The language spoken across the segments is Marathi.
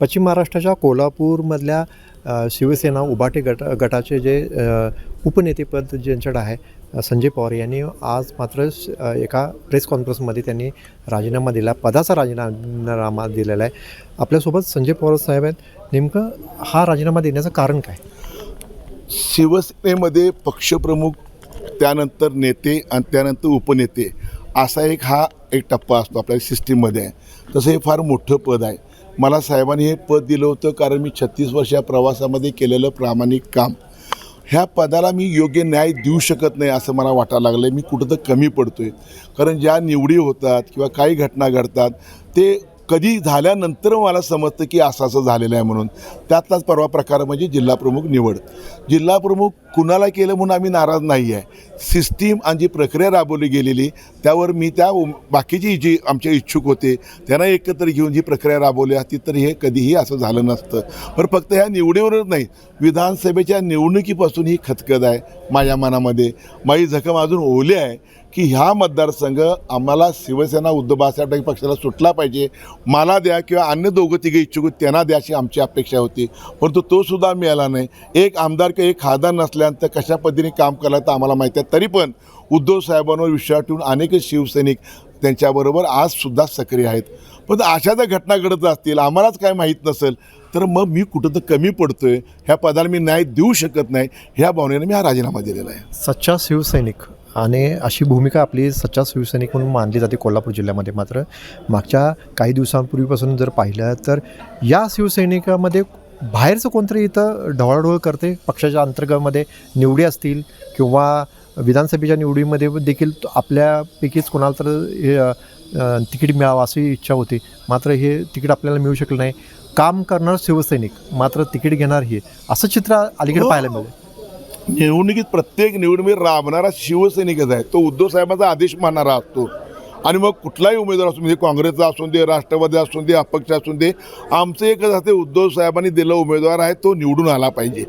पश्चिम महाराष्ट्राच्या कोल्हापूरमधल्या शिवसेना उबाटे गट गटाचे जे उपनेतेपद ज्यांच्याकडे आहे संजय पवार यांनी आज मात्र एका प्रेस कॉन्फरन्समध्ये त्यांनी राजीनामा दिला. पदाचा राजीनामा दिलेला आहे. आपल्यासोबत संजय पवार साहेब आहेत. नेमकं हा राजीनामा देण्याचं कारण काय? शिवसेनेमध्ये पक्षप्रमुख त्यानंतर नेते आणि त्यानंतर उपनेते असा एक हा एक टप्पा असतो आपल्या सिस्टीममध्ये आहे तसं हे फार मोठं पद आहे. मला साहेबांनी हे पद दिलं होतं कारण मी छत्तीस वर्ष या प्रवासामध्ये केलेलं प्रामाणिक काम. ह्या पदाला मी योग्य न्याय देऊ शकत नाही असं मला वाटायला लागलं आहे मी कुठं तर कमी पडतो आहे कारण ज्या निवडी होतात किंवा काही घटना घडतात ते कधी झाल्यानंतर मला समजतं की असं असं झालेलं आहे म्हणून. त्यातलाच परवा प्रकार म्हणजे जिल्हाप्रमुख निवड. जिल्हाप्रमुख कुणाला केलं म्हणून आम्ही नाराज नाही आहे. सिस्टीम आणि जी प्रक्रिया राबवली गेलेली त्यावर मी त्या बाकीची जी आमचे इच्छुक होते त्यांना एकत्र घेऊन जी प्रक्रिया राबवली असती तर हे कधीही असं झालं नसतं. पण फक्त ह्या निवडीवरच नाही विधानसभेच्या निवडणुकीपासून ही खतखत आहे माझ्या मनामध्ये. माझी जखम अजून ओली आहे. की ह्या मतदारसंघ आम्हाला शिवसेना उद्धव बाळासाहेब पक्षाला सुटला पाहिजे. मला द्या किंवा अन्य दोघं तिघे इच्छुक त्यांना द्या अशी आमची अपेक्षा होती. परंतु तो सुद्धा मिळाला नाही. एक आमदार किंवा एक खासदार नसल्यानंतर कशा पद्धतीने काम केलं तर आम्हाला माहिती आहे. तरी पण उद्धव साहेबांवर विश्वास ठेवून अनेक शिवसैनिक त्यांच्याबरोबर आजसुद्धा सक्रिय आहेत. पण अशा जर घटना घडत असतील आम्हालाच काय माहीत नसेल तर मग मी कुठं तर कमी पडतो आहे ह्या पदाला मी न्याय देऊ शकत नाही. ह्या भावनेने मी हा राजीनामा दिलेला आहे. सच्चा शिवसैनिक आणि अशी भूमिका आपली सच्चा शिवसैनिक म्हणून मानली जाते कोल्हापूर जिल्ह्यामध्ये मात्र. मागच्या काही दिवसांपूर्वीपासून जर पाहिलं तर या शिवसैनिकामध्ये बाहेरचं कोणतरी इथं ढवळाढवळ करते पक्षाच्या अंतर्गतमध्ये निवडी असतील किंवा विधानसभेच्या निवडीमध्ये देखील आपल्यापैकीच कोणाला तर हे, तिकीट मिळावं अशी इच्छा होती. मात्र हे तिकीट आपल्याला मिळू शकलं नाही. काम करणार शिवसैनिक मात्र तिकीट घेणार हे असं चित्र अलीकडे हो. पाहायला मिळेल. निवडणुकीत प्रत्येक निवडणुकीत राबणारा शिवसैनिकच आहे. तो उद्धव साहेबांचा आदेश मानणारा असतो. आणि मग कुठलाही उमेदवार असू म्हणजे काँग्रेसचा असू दे राष्ट्रवादी असू दे अपक्ष असू दे आमचं एकच असते उद्धव साहेबांनी दिलं उमेदवार आहे तो निवडून आला पाहिजे.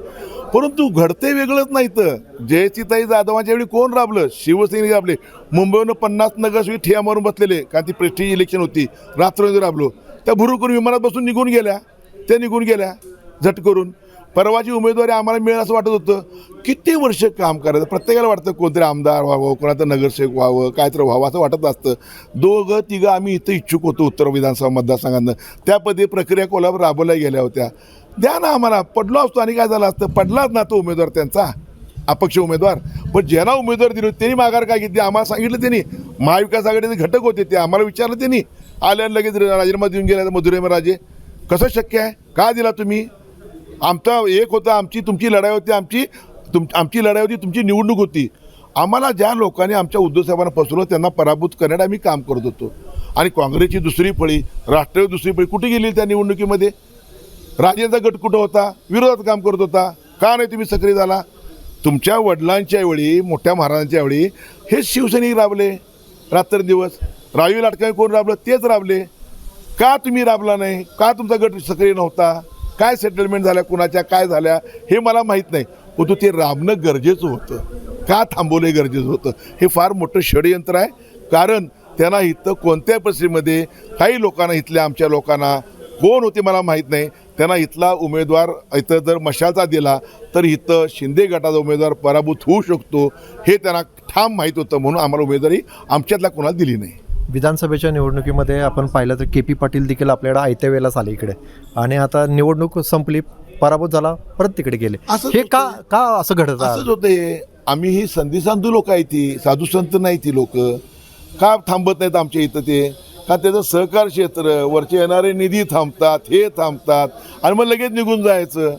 परंतु घडते वेगळंच नाही तर. जयसीताई जाधवांच्या वेळी कोण राबलं? शिवसैनिक राबले. मुंबईवरून पन्नास नगरसेवक ठिया मारून बसलेले कारण ती प्रेस्टिज इलेक्शन होती. रात्र राबलो. त्या भुरुकरून विमानात बसून निघून गेल्या. त्या निघून गेल्या झट करून परवाची उमेदवारी आम्हाला मिळेल असं वाटत होतं. किती वर्ष काम करायचं? प्रत्येकाला वाटतं कोणतरी आमदार व्हावं कोणाचं नगरसेवक व्हावं काय तर व्हावं असं वाटत असतं. दोघं तिघं आम्ही इथं इच्छुक होतो उत्तर विधानसभा मतदारसंघातनं. त्या पद्धती प्रक्रिया कोल्हापूर राबवल्या गेल्या होत्या. द्या ना आम्हाला पडलो असतो आणि काय झालं असतं? पडलाच ना तो उमेदवार त्यांचा अपक्ष उमेदवार. पण ज्यांना उमेदवार दिले होते, त्यांनी माघार काय घेतली? आम्हाला सांगितलं त्यांनी. महाविकास आघाडीचे घटक होते ते आम्हाला विचारलं त्यांनी. आल्यानं लगेच राजीनामा देऊन गेल्या मधुरेम राजे. कसं शक्य आहे? का दिला तुम्ही? आमचा एक होता आमची तुमची लढाई होती आमची तुम आमची लढाई होती तुमची निवडणूक होती. आम्हाला ज्या लोकांनी आमच्या उद्धवसाहेबांना फसवलं त्यांना पराभूत करण्यात आम्ही काम करत होतो. आणि काँग्रेसची दुसरी फळी राष्ट्रीय दुसरी फळी कुठे गेली त्या निवडणुकीमध्ये? राजेंचा गट कुठं होता? विरोधात काम करत होता. का नाही तुम्ही सक्रिय झाला? तुमच्या वडिलांच्या वेळी मोठ्या महाराजांच्या वेळी हेच शिवसैनिक राबले. रात्रंदिवस रावी लाटकाने कोण राबलं? तेच राबले. का तुम्ही राबला नाही? का तुमचा गट सक्रिय नव्हता? काय सेटलमेंट झाल्या कुणाच्या? काय झाल्या? हे मला माहीत नाही. परंतु ते राबणं गरजेचं होतं. का थांबवलं गरजेचं होतं? हे फार मोठं षडयंत्र आहे. कारण त्यांना इथं कोणत्या परिस्थितीमध्ये काही लोकांना इथल्या आमच्या लोकांना कोण होते मला माहीत नाही. त्यांना इथला उमेदवार इथं जर मशालचा दिला तर इथं शिंदे गटाचा उमेदवार पराभूत होऊ शकतो. हे त्यांना ठाम माहीत होतं म्हणून आम्हाला उमेदवारी आमच्यातल्या कोणाला दिली नाही. विधानसभेच्या निवडणुकीमध्ये आपण पाहिलं तर के पी पाटील देखील आपल्याकडे आयत्या वेळेलाच आले इकडे. आणि आता निवडणूक संपली. पराभूत झाला परत तिकडे गेले. असंच हे का का असं घडत असंच होतं आम्ही ही संधी सांधू लोक आहे ती साधू संत नाही ती लोक. का थांबत नाहीत आमच्या इथं ते? का त्याचं सहकार क्षेत्र वरचे येणारे निधी थांबतात हे थांबतात आणि मग लगेच निघून जायचं?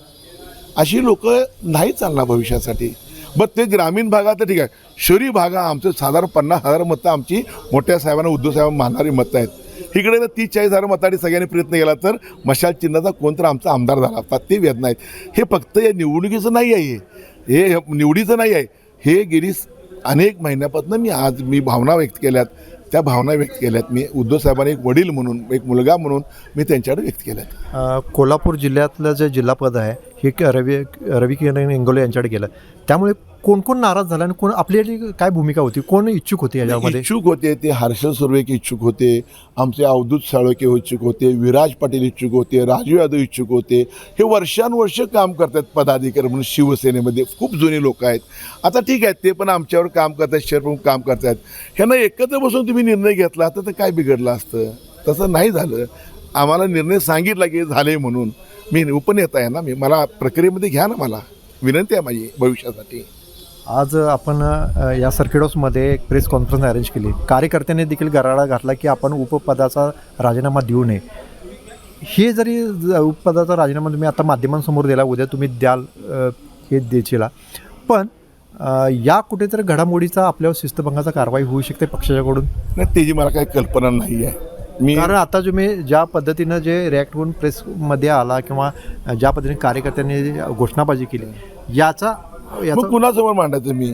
अशी लोक नाही चालणार भविष्यासाठी. बट ते ग्रामीण भागात तर ठीक आहे. शहरी भागा आमचं साधारण पन्नास हजार मतं आमची मोठ्या साहेबांना उद्धव साहेब मानणारी मतं आहेत. इकडे जर तीस चाळीस हजार मतांनी सगळ्यांनी प्रयत्न केला तर मशाल चिन्हाचा कोणतर आमचा आमदार झाला. असता ते वेदना आहेत. हे फक्त या निवडणुकीचं नाही आहे. हे हे निवडीचं नाही आहे. हे गेली अनेक महिन्यापासून मी आज मी भावना व्यक्त केल्यात. त्या भावना व्यक्त केल्यात. मी उद्धव साहेबांनी एक वडील म्हणून एक मुलगा म्हणून मी त्यांच्याकडे व्यक्त केल्यात. कोल्हापूर जिल्ह्यातलं जे जिल्हापद आहे हे क- रवी रवी किरण इंगोले यांच्याकडे गेलं. त्यामुळे कोण कोण नाराज झाला आणि कोण आपली काय भूमिका होती? कोण इच्छुक होती याच्यामध्ये? इच्छुक होते ते हर्षल सुर्वेके इच्छुक होते आमचे अवधूत साळोके इच्छुक होते विराज पाटील इच्छुक होते राजू यादव इच्छुक होते. हे वर्षानुवर्ष काम करतात पदाधिकारी म्हणून शिवसेनेमध्ये. खूप जुने लोक आहेत. आता ठीक आहे ते पण आमच्यावर काम करतात शहर काम करतात. ह्यांना एकत्र बसून तुम्ही निर्णय घेतला तर काय बिघडलं असतं? तसं नाही झालं. आम्हाला निर्णय सांगितला की झाले म्हणून. मी उपनेता आहे ना मी मला प्रक्रियेमध्ये घ्या ना मला. विनंती आहे माझी भविष्यासाठी. आज आपण या सर्किट हाऊसमध्ये एक प्रेस कॉन्फरन्स अरेंज केली. कार्यकर्त्यांनी देखील गराडा घातला की आपण उपपदाचा राजीनामा देऊ नये. हे जरी उपपदाचा राजीनामा तुम्ही आता माध्यमांसमोर दिला उद्या तुम्ही द्याल हे देशीला. पण या कुठेतरी घडामोडीचा आपल्यावर शिस्तभंगाचा कारवाई होऊ शकते पक्षाच्याकडून? नाही त्याची मला काही कल्पना नाही आहे. मी कारण आता तुम्ही ज्या पद्धतीनं जे रिॲक्ट होऊन प्रेसमध्ये आला किंवा ज्या पद्धतीने कार्यकर्त्यांनी घोषणाबाजी केली याचा मग कुणासमोर मांडायचं मी?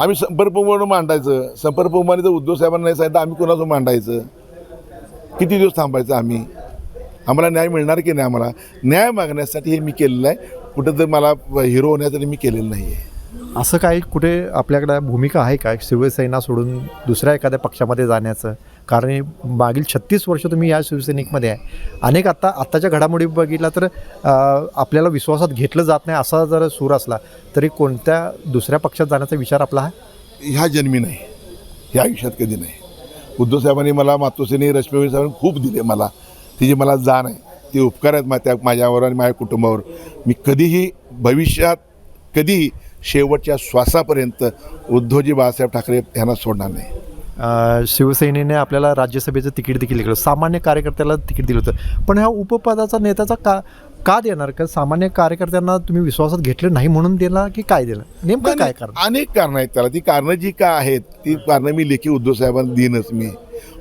आम्ही संपर्कप्रमाणे मांडायचं. संपर्कप्रमाणे जर उद्धव साहेबांना नाही सांगितलं आम्ही कुणासमोर मांडायचं? किती दिवस थांबायचं आम्ही? आम्हाला न्याय मिळणार की नाही आम्हाला? न्याय मागण्यासाठी हे मी केलेलं आहे. कुठं तर मला हिरो होण्यासाठी मी केलेलं नाही आहे असं काही कुठे आपल्याकडे भूमिका आहे का? शिवसेना सोडून दुसऱ्या एखाद्या पक्षामध्ये जाण्याचं? कारण मागील छत्तीस वर्ष तुम्ही या शिवसैनिकमध्ये आहे. अनेक आत्ता आत्ताच्या घडामोडी बघितला तर आपल्याला विश्वासात घेतलं जात नाही असा जर सूर असला तरी कोणत्या दुसऱ्या पक्षात जाण्याचा विचार आपला आहे ह्या जन्मी नाही. ह्या आयुष्यात कधी नाही. उद्धव साहेबांनी मला मातोश्रीने रश्मीवीर साहेबांनी खूप दिले मला. तिची मला जाण आहे ते उपकार आहेत मा त्या माझ्यावर आणि माझ्या कुटुंबावर. मी कधीही भविष्यात कधीही शेवटच्या श्वासापर्यंत उद्धवजी बाळासाहेब ठाकरे यांना सोडणार नाही. शिवसेनेने आपल्याला राज्यसभेचं तिकीट देखील दिलं. सामान्य कार्यकर्त्याला तिकीट दिलं होतं. पण ह्या उपपदाचा नेत्याचा का का देणार? का सामान्य कार्यकर्त्यांना तुम्ही विश्वासात घेतलं नाही म्हणून दिला की काय दिलं नेमकं काय कारण? अनेक कारणं आहेत त्याला. ती कारणं जी काय आहेत ती कारणं मी लेखी उद्धव साहेबांना देईनच मी.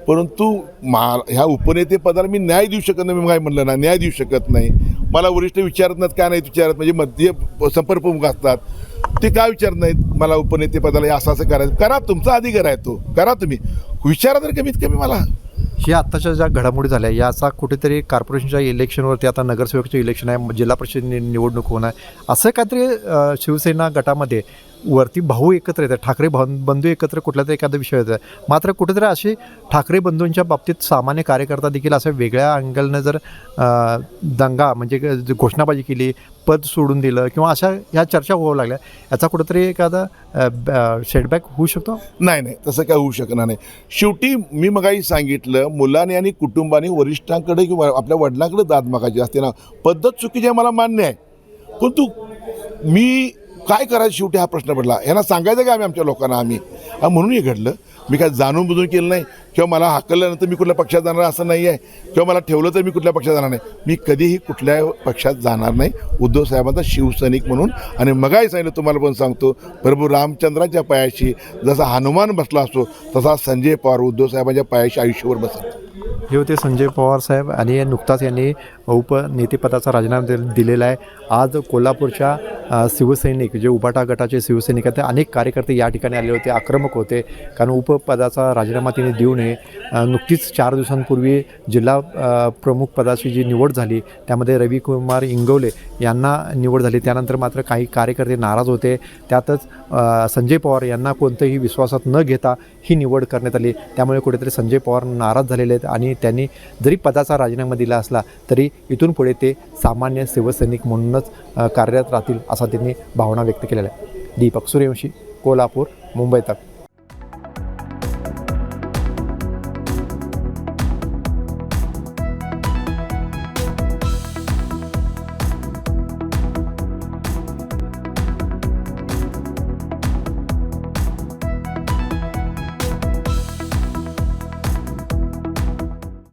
परंतु मा ह्या उपनेते पदाला मी न्याय देऊ शकत नाही मी काय म्हणलं ना न्याय देऊ शकत नाही. मला वरिष्ठ विचारत नाहीत काय नाही विचारत? म्हणजे मध्ये संपर्क प्रमुख असतात. ते काय विचारत नाहीत? मला उपनेते पदाला असं असं करायचं. करा तुमचा अधिकार आहे तो. करा तुम्ही. विचारा तर कमीत कमी मला. हे आत्ताच्या ज्या घडामोडी झाल्या याचा कुठेतरी कॉर्पोरेशनच्या इलेक्शनवरती आता नगरसेवकचं इलेक्शन आहे जिल्हा परिषद निवडणूक होणार. असं काहीतरी शिवसेना गटामध्ये वरती भाऊ एकत्र येतात ठाकरे भाऊ बंधू एकत्र कुठल्या तरी एखादा विषय येतात. मात्र कुठेतरी असे ठाकरे बंधूंच्या बाबतीत सामान्य कार्यकर्ता देखील असं वेगळ्या अँगलनं जर दंगा म्हणजे घोषणाबाजी केली पद सोडून दिलं किंवा अशा ह्या चर्चा होऊ लागल्या याचा कुठेतरी एखादा सेटबॅक होऊ शकतो? नाही नाही तसं काय होऊ शकणार नाही. शेवटी मी मगाही सांगितलं मुलाने आणि कुटुंबाने वरिष्ठांकडे किंवा आपल्या वडिलांकडे दाद मागायची असते ना. पद्धत चुकीची मला मान्य आहे. परंतु मी काय करायचं शेवटी हा प्रश्न पडला? यांना सांगायचं का आम्ही आमच्या लोकांना आम्ही? म्हणून हे घडलं. मी काय जाणून बुजून केलं नाही. किंवा मला हाकलल्यानंतर मी कुठल्या पक्षात जाणार असं नाही आहे. किंवा मला ठेवलं तर मी कुठल्या पक्षात जाणार नाही. मी कधीही कुठल्या पक्षात जाणार नाही. उद्धव साहेबांचा शिवसैनिक म्हणून. आणि मगाही सांगितलं तुम्हाला पण सांगतो प्रभू रामचंद्राच्या पायाशी जसा हनुमान बसला असतो तसा संजय पवार उद्धव साहेबांच्या पायाशी आयुष्यभर बसेल. हे होते संजय पवार साहेब आणि नुकताच यांनी उपनेतेपदाचा राजीनामा दिलेला आहे. आज कोल्हापूरच्या शिवसैनिक जे उबाटा गटाचे शिवसैनिक आहेत ते अनेक कार्यकर्ते या ठिकाणी आले होते आक्रमक होते. कारण उपपदाचा राजीनामा तिने देऊ नये. नुकतीच चार दिवसांपूर्वी जिल्हा प्रमुख पदाची जी निवड झाली त्यामध्ये रविकुमार इंगवले यांना निवड झाली. त्यानंतर मात्र काही कार्यकर्ते नाराज होते. त्यातच संजय पवार यांना कोणतंही विश्वासात न घेता ही निवड करण्यात आली. त्यामुळे कुठेतरी संजय पवार नाराज झालेले आहेत आणि त्यांनी जरी पदाचा राजीनामा दिला असला तरी इथून पुढे ते सामान्य शिवसैनिक म्हणूनच कार्यरत राहतील असा त्यांनी भावना व्यक्त केलेल्या आहे दीपक सूर्यवंशी कोल्हापूर मुंबई तक.